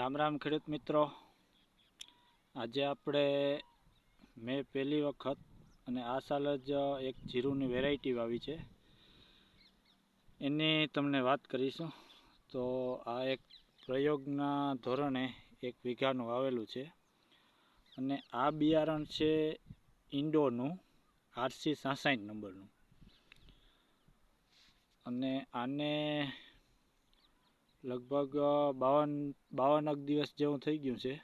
રામ રામ ખેડૂત મિત્રો. આજે આપણે મેં પહેલી વખત અને આ સાલ જ એક જીરુંની વેરાયટી વાવી છે. એની તમને વાત કરીશું. તો આ એક પ્રયોગના ધોરણે એક વીઘાનું વાવેલું છે. અને આ બિયારણ છે ઇન્ડોનું આરસી સાસઠ નંબરનું. અને આને લગભગ બાવન, બાવનક દિવસ જેવું થઈ ગયું છે.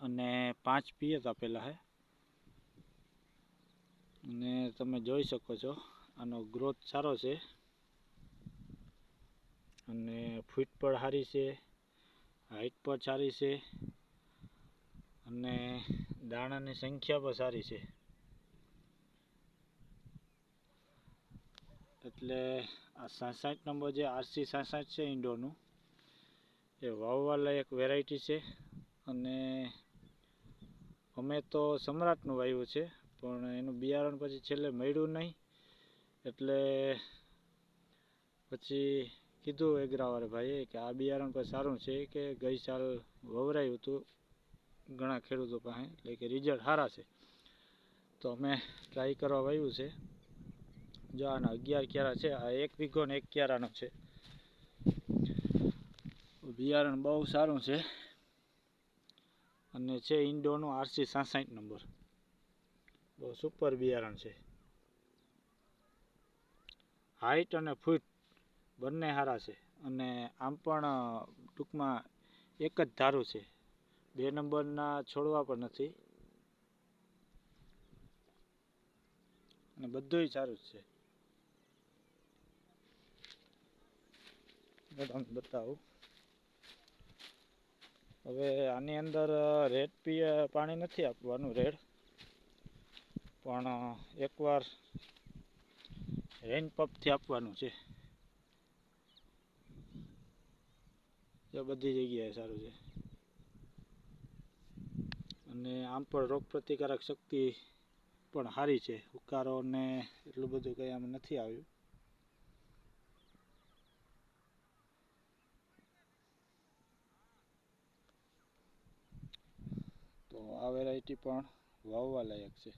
અને પાંચ પિયત આપેલા છે અને તમે જોઈ શકો છો, આનો ગ્રોથ સારો છે. અને ફૂટ પણ સારી છે, હાઈટ પણ સારી છે. અને દાણાની સંખ્યા પણ સારી છે. એટલે આ સાસઠ નંબર જે આરસી સાસઠ છે ઇન્ડોનું, એ વાવવાલાયક વેરાયટી છે અને અમે તો સમ્રાટનું વાવ્યું છે, પણ એનું બિયારણ પછી છેલ્લે મળ્યું નહીં. એટલે પછી કીધું એગ્રાવાળા ભાઈએ કે આ બિયારણ પણ સારું છે કે ગઈ સાલ વવરાયું હતું ઘણા ખેડૂતો પાસે, એટલે કે રિઝલ્ટ સારા છે. તો અમે ટ્રાય કરવા વાવ્યું છે. જો આના અગિયાર ક્યારા છે, આ એક વીઘો ને એક ક્યારાનો છે. બિયારણ બહુ સારું છે. અને છે ઇન્ડોનું આરસી સાસઠ નંબર. બહુ સુપર બિયારણ છે. હાઈટ અને ફૂટ બંને સારા છે. અને આમ પણ ટૂંકમાં એક જ ધારું છે. બે નંબરના છોડવા પણ નથી. અને બધુંય સારું જ છે. તમને બતાવું. હવે આની અંદર રેડ પી પાણી નથી આપવાનું રેડ પણ એકવાર રેન પંપથી આપવાનું છે. એ બધી જગ્યાએ સારું છે. અને આમ પણ રોગ પ્રતિકારક શક્તિ પણ સારી છે. ઉકારો ને એટલું બધું કંઈ આમ નથી આવ્યું. આ વેરાયટી પણ વાવવા લાયક છે.